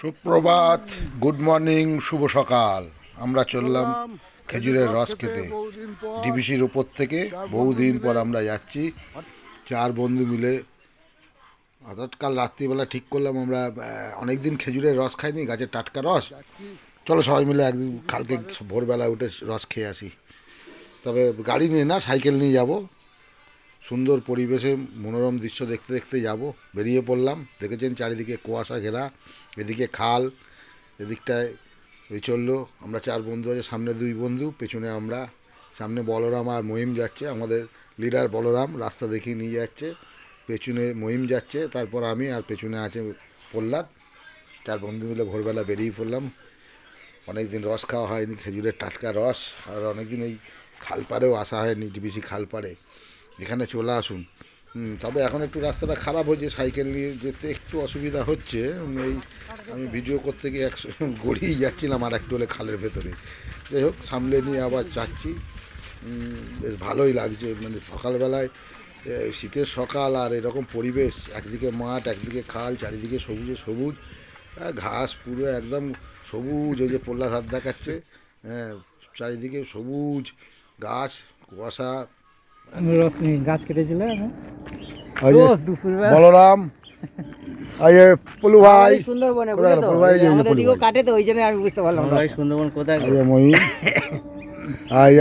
সুপ্রভাত good morning শুভ সকাল। আমরা চললাম খেজুরের রস খেতে। ডিবিসির উপর থেকে বহুদিন পর আমরা যাচ্ছি। চার বন্ধু মিলে। অর্থাৎ কাল রাত্রিবেলা ঠিক করলাম আমরা অনেক দিন খেজুরের রস খাইনি গাছের টাটকা রস। চলো সবাই মিলে একদিন কালকে ভোরবেলা উঠে রস খেয়ে আসি। তবে গাড়ি নিয়ে না সাইকেল নিয়ে যাব। সুন্দর পরিবেশে মনোরম দৃশ্য দেখতে দেখতে যাব। বেরিয়ে পড়লাম। দেখেছেন চারিদিকে কুয়াশা ঘেরা, এদিকে খাল, এদিকটায় ওই চলল আমরা চার বন্ধু আছে, সামনে দুই বন্ধু, পেছনে আমরা। সামনে বলরাম আর মহিম যাচ্ছে, আমাদের লিডার বলরাম রাস্তা দেখিয়ে নিয়ে যাচ্ছে। পেছনে মহিম যাচ্ছে, তারপর আমি আর পেছনে আছে প্রহ্লাদ। চার বন্ধু মিলে ভোরবেলা বেরিয়ে পড়লাম। অনেক দিন রস খাওয়া হয়নি, খেজুরের টাটকা রস, আর অনেক দিন এই খালপাড়েও আসা হয়নি ডিবিসি খালপাড়ে এখানে চলে আসুন। তবে এখন একটু রাস্তাটা খারাপ হয়েছে, সাইকেল নিয়ে যেতে একটু অসুবিধা হচ্ছে। এই আমি ভিডিও করতে গিয়ে একশো গড়িয়ে যাচ্ছিলাম আর একটু হলে খালের ভেতরে। যাই হোক সামলে নিয়ে আবার যাচ্ছি। বেশ ভালোই লাগছে মানে সকালবেলায় শীতের সকাল আর এরকম পরিবেশ, একদিকে মাঠ, একদিকে খাল, চারিদিকে সবুজে সবুজ। ঘাস পুরো একদম সবুজ, ওই যে পোল্লা হাত দেখাচ্ছে। হ্যাঁ চারিদিকে সবুজ, গাছ, কুয়াশা রস গাছ কেটেছিল এই যে ও, দুপুরবেলা। বলরাম। পলু ভাই। সুন্দরবনে পলু ভাই, আমাদের কাটে তো ওই জন্য আমি বুঝতে পারলাম না। সুন্দরবন কোথায়?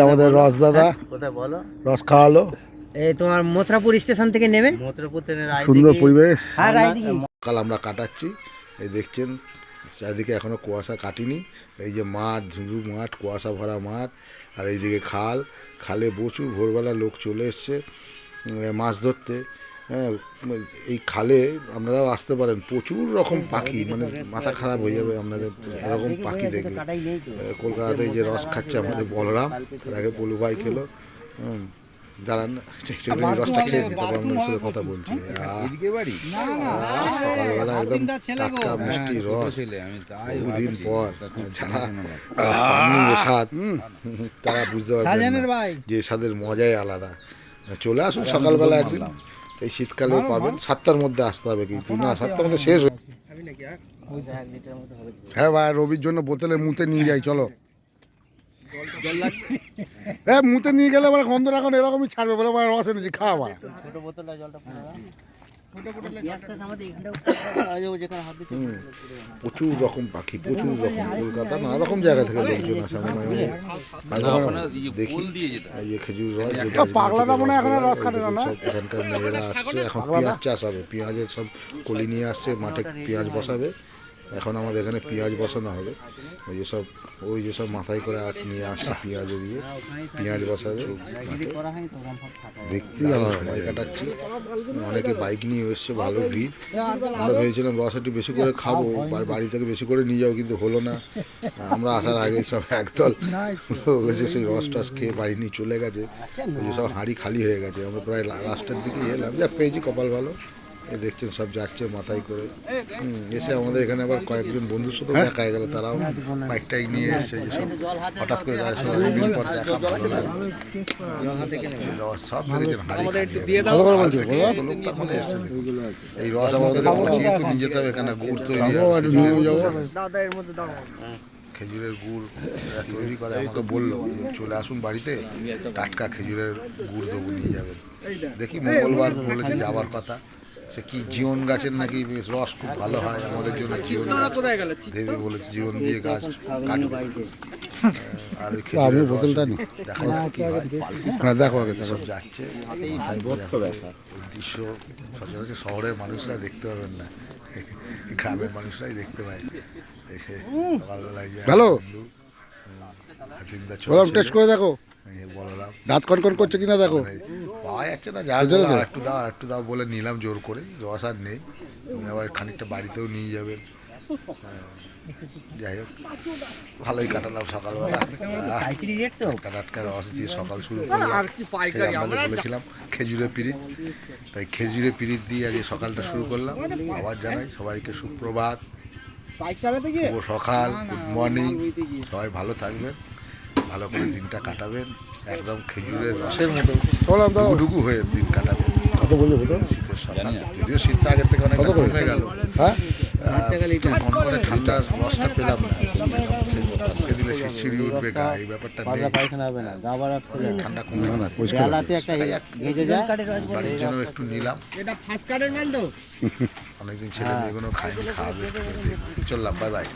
আমাদের রস দাদা। কোথায় বলো? রস খাওয়ালো। এই তোমার মথুরাপুর স্টেশন থেকে নেমে? সুন্দর পরিবেশ। হ্যাঁ কাল আমরা কাটাচ্ছি। এই দেখছেন চারিদিকে এখনও কুয়াশা কাটিনি। এই যে মাঠ ঝুঁঝু মাঠ কুয়াশা ভরা মাঠ আর এইদিকে খাল। খালে প্রচুর ভোরবেলা লোক চলে এসছে মাছ ধরতে। হ্যাঁ এই খালে আপনারাও আসতে পারেন। প্রচুর রকম পাখি মানে মাথা খারাপ হয়ে যাবে আপনাদের এরকম পাখি আহ, কলকাতাতে যে রস খাচ্ছে আমাদের বলরাম তার আগে পলু ভাই খেলো। হুম। দাঁড়ান একটু রসটা খেয়ে তারপর সাথে কথা বলছি। সকালবেলা একদম টাটকা মিষ্টি রস। বহুদিন পর যারা স্বাদ হুম, তারা বুঝতে যে স্বাদের মজাই আলাদা। চলে আসুন সকালবেলা একদিন। এই শীতকালে পাবেন। সাতটার মধ্যে আসতে হবে কিন্তু না সাতটার মধ্যে শেষ হয়ে হ্যাঁ ভাই রবির জন্য বোতলে মুতে নিয়ে যাই চলো। হ্যাঁ মুতে নিয়ে গেলে আবার গন্ধ এখন এরকমই ছাড়বে বলে ভাই রস এনেছি খাওয়া ছোট বোতলটা জলটা। প্রচুর রকম পাখি প্রচুর রকম কলকাতা নানা রকম জায়গা থেকে লোকজন আসে মানে দেখি। এই খেজুর রস পাগলাটা মনে এখন রস কাটে না এখানকার মেয়েরা আসছে এখন পেঁয়াজ চাষ হবে পেঁয়াজের সব কলি নিয়ে আসছে মাঠে পেঁয়াজ বসাবে। এখন আমাদের এখানে পেঁয়াজ বসানো হবে। ওই যেসব ওই যেসব মাথায় করে আস নিয়ে আসছে পেঁয়াজ দিয়ে। পেঁয়াজ বসাবে। মাঠে। দেখতে আমরা সময় কাটাচ্ছি। অনেকে বাইক নিয়ে এসছে, ভালো ভিড় আমরা ভেবেছিলাম রস একটু বেশি করে খাব, বা বাড়ি থেকে বেশি করে নিয়ে যাও, কিন্তু হলো না। আমরা আসার আগে সব একদল সেই রস টস খেয়ে বাড়ি নিয়ে চলে গেছে। ওই সব হাঁড়ি খালি হয়ে গেছে। আমরা প্রায় লাস্টের দিকে এলাম। যা পেয়েছি কপাল ভালো। দেখছেন সব যাচ্ছে মাথায় করে। এসে আমাদের এখানে আবার কয়েকজন বন্ধুর সাথে দেখা হয়ে গেল তারাও বাইক টাইক নিয়ে এসছে যে সব হঠাৎ করে তাদের অনেকদিন পর দেখা ভালো লাগে সব দেখেছেন এসছে। এই রস আমাদেরকে পচিয়ে তো নিয়ে যেতে হবে এখানে গুড় তৈরি হয়, খেজুরের গুড়। খেজুরের গুড় তৈরি করে আমাকে বলল যে চলে আসুন বাড়িতে টাটকা খেজুরের গুড় দেবো নিয়ে যাবেন। দেখি মঙ্গলবার বলেছে যাওয়ার কথা সে কি জীবন গাছের নাকি বেশ রস খুব ভালো হয় আমাদের জন্য জীবন গাছ। দেবী বলেছে জীবন দিয়ে গাছ কাটবে। আর ওই খেজুরের বোতলটা নি। দেখা যাক কি হয়। দেখো আগে সব যাচ্ছে। দৃশ্য সচরাচর শহরের মানুষরা দেখতে পাবেন না। গ্রামের মানুষরাই দেখতে পায়। সকালবেলায় চলছিল। টেস্ট করে দেখো। বলরাম। দাঁত কনকন করছে কিনা দেখো। পাওয়া যাচ্ছে না যা আর একটু দাও আর একটু দাও বলে নিলাম জোর করে রস আর নেই। আবার খানিকটা বাড়িতেও নিয়ে যাবেন হ্যাঁ, যাই হোক ভালোই কাটালাম সকালবেলা। টাটকা টাটকা রস দিয়ে সকাল শুরু করলাম। বলেছিলাম খেজুরে পিরিত। তাই খেজুরে পিরিত দিয়ে আগে সকালটা শুরু করলাম। আবার জানাই সবাইকে সুপ্রভাত। সকাল গুড মর্নিং সবাই ভালো থাকবেন। ভালো করে দিনটা কাটাবেন একদম খেজুরের রসের মতো। ডুগু হয়ে দিন কাটাবেন। কত বলল শীতের সকাল। যদিও শীতটা আগের থেকে অনেক করে? কমে গেল। হ্যাঁ? কনকনে ঠান্ডার রসটা পেলাম না। দিলে সে সিঁড়ি উঠবে গা এই ব্যাপারটা নেই। পায়খানা হবে না। গা ঠান্ডা কমে না বেলাতে একটা ভেজে যায়। বাড়ির জন্য একটু নিলাম। এটা ফার্স্ট কার্ডের মাল তো। অনেকদিন ছেলে মেয়েগুলো খাইনি খাওয়াবে চললাম বাই বাই।